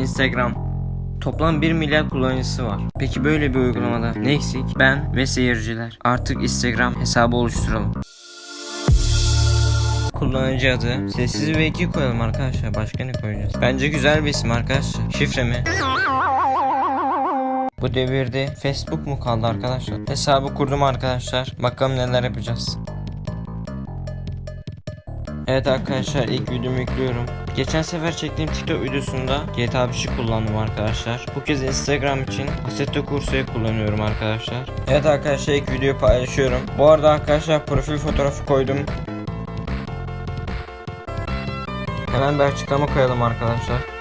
Instagram. Toplam 1 milyar kullanıcısı var. Peki böyle bir uygulamada ne eksik? Ben ve seyirciler. Artık Instagram hesabı oluşturalım. Kullanıcı adı sessiz ve 2 koyalım arkadaşlar. Başka ne koyacağız? Bence güzel bir isim arkadaşlar. Şifre mi? Bu devirde Facebook mu kaldı arkadaşlar? Hesabı kurdum arkadaşlar. Bakalım neler yapacağız. Evet arkadaşlar ilk videomu yüklüyorum. Geçen sefer çektiğim TikTok videosunda GTA 5'i kullandım arkadaşlar. Bu kez Instagram için Assetto Corso'yu kullanıyorum arkadaşlar. Evet arkadaşlar ilk videoyu paylaşıyorum. Bu arada arkadaşlar profil fotoğrafı koydum. Hemen bir açıklama koyalım arkadaşlar.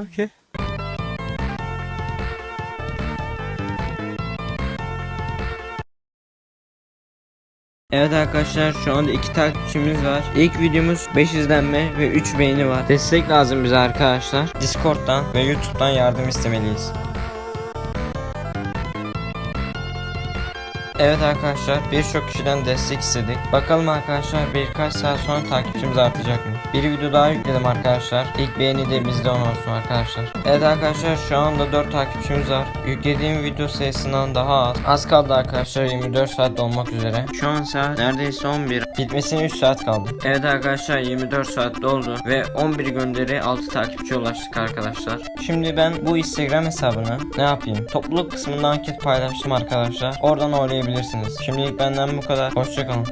Okay. Evet arkadaşlar şu anda iki takipçimiz var. İlk videomuz 5 izlenme ve 3 beğeni var. Destek lazım bize arkadaşlar. Discord'dan ve YouTube'dan yardım istemeliyiz. Evet arkadaşlar birçok kişiden destek istedik. Bakalım arkadaşlar birkaç saat sonra takipçimiz artacak mı? Bir video daha yükledim arkadaşlar. İlk beğeni de bizde on olsun arkadaşlar. Evet arkadaşlar şu anda 4 takipçimiz var. Yüklediğim video sayısından daha az. Az kaldı arkadaşlar 24 saat dolmak üzere. Şu an saat neredeyse 11. Bitmesine 3 saat kaldı. Evet arkadaşlar 24 saat doldu ve 11 gönderi 6 takipçi ulaştık arkadaşlar. Şimdi ben bu Instagram hesabını ne yapayım? Topluluk kısmında anket paylaştım arkadaşlar. Oradan oynayabilirsiniz. Şimdilik benden bu kadar. Hoşçakalın.